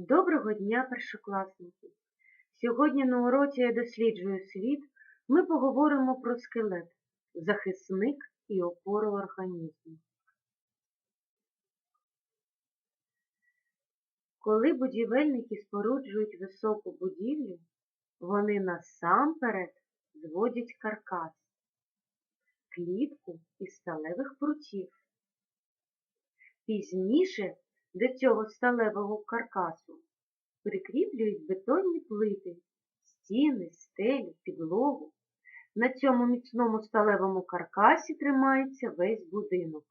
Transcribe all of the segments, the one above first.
Доброго дня, першокласники! Сьогодні на уроці «Я досліджую світ» ми поговоримо про скелет – захисник і опору організму. Коли будівельники споруджують високу будівлю, вони насамперед зводять каркас, клітку із сталевих прутів. Пізніше до цього сталевого каркасу прикріплюють бетонні плити, стіни, стелі, підлогу. На цьому міцному сталевому каркасі тримається весь будинок.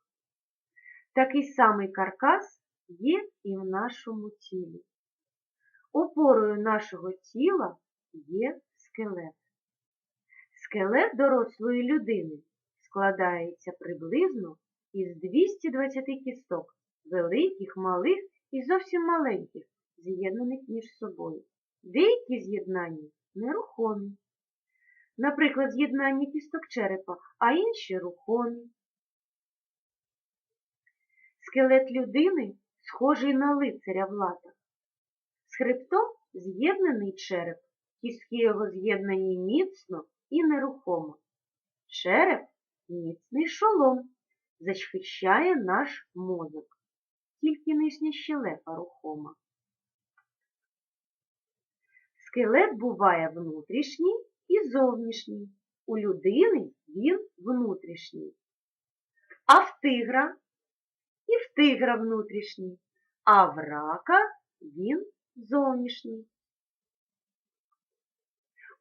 Такий самий каркас є і в нашому тілі. Опорою нашого тіла є скелет. Скелет дорослої людини складається приблизно із 220 кісток, великих, малих і зовсім маленьких, з'єднаних між собою. Деякі з'єднання нерухомі. Наприклад, з'єднання кісток черепа, а інші рухомі. Скелет людини схожий на лицаря в латах. З хребтом з'єднаний череп, кістки його з'єднані міцно і нерухомо. Череп міцний шолом, захищає наш мозок, тільки нижня щелепа рухома. Скелет буває внутрішній і зовнішній. У людини він внутрішній. А в тигра і в тигра внутрішній, а в рака він зовнішній.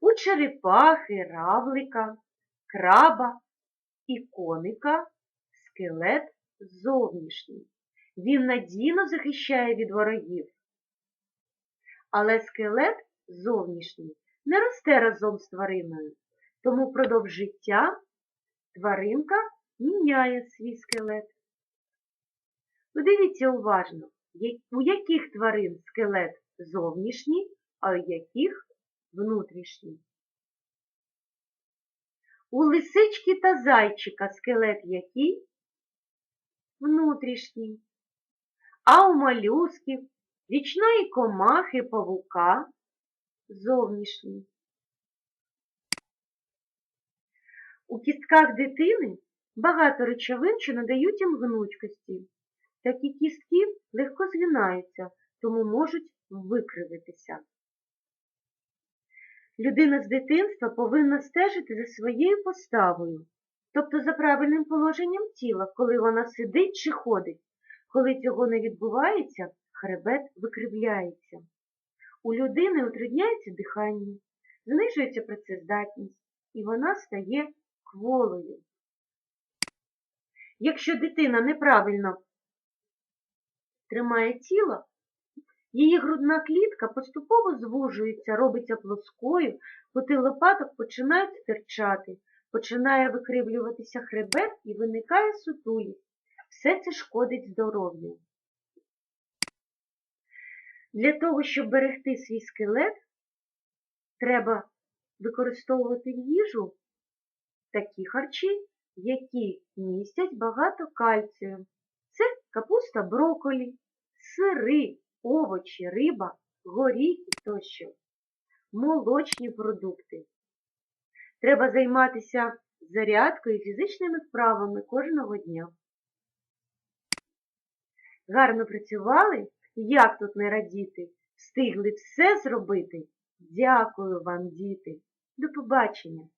У черепахи, равлика, краба і коника скелет зовнішній. Він надійно захищає від ворогів. Але скелет зовнішній не росте разом з твариною, тому впродовж життя тваринка міняє свій скелет. Подивіться уважно, у яких тварин скелет зовнішній, а у яких внутрішній. У лисички та зайчика скелет який? Внутрішній. А у малюсків, річної комахи павука зовнішній. У кістках дитини багато речовин, що надають їм гнучкості. Такі кістки легко згинаються, тому можуть викривитися. Людина з дитинства повинна стежити за своєю поставою, тобто за правильним положенням тіла, коли вона сидить чи ходить. Коли цього не відбувається, хребет викривляється. У людини утрудняється дихання, знижується працездатність, і вона стає кволою. Якщо дитина неправильно тримає тіло, її грудна клітка поступово звужується, робиться плоскою, кути лопаток починають стирчати, починає викривлюватися хребет і виникає сутулість. Все це шкодить здоров'ю. Для того, щоб берегти свій скелет, треба використовувати в їжу такі харчі, які містять багато кальцію. Це капуста брокколі, сири, овочі, риба, горіхи тощо, молочні продукти. Треба займатися зарядкою і фізичними вправами кожного дня. Гарно працювали? Як тут не радіти? Встигли все зробити? Дякую вам, діти. До побачення!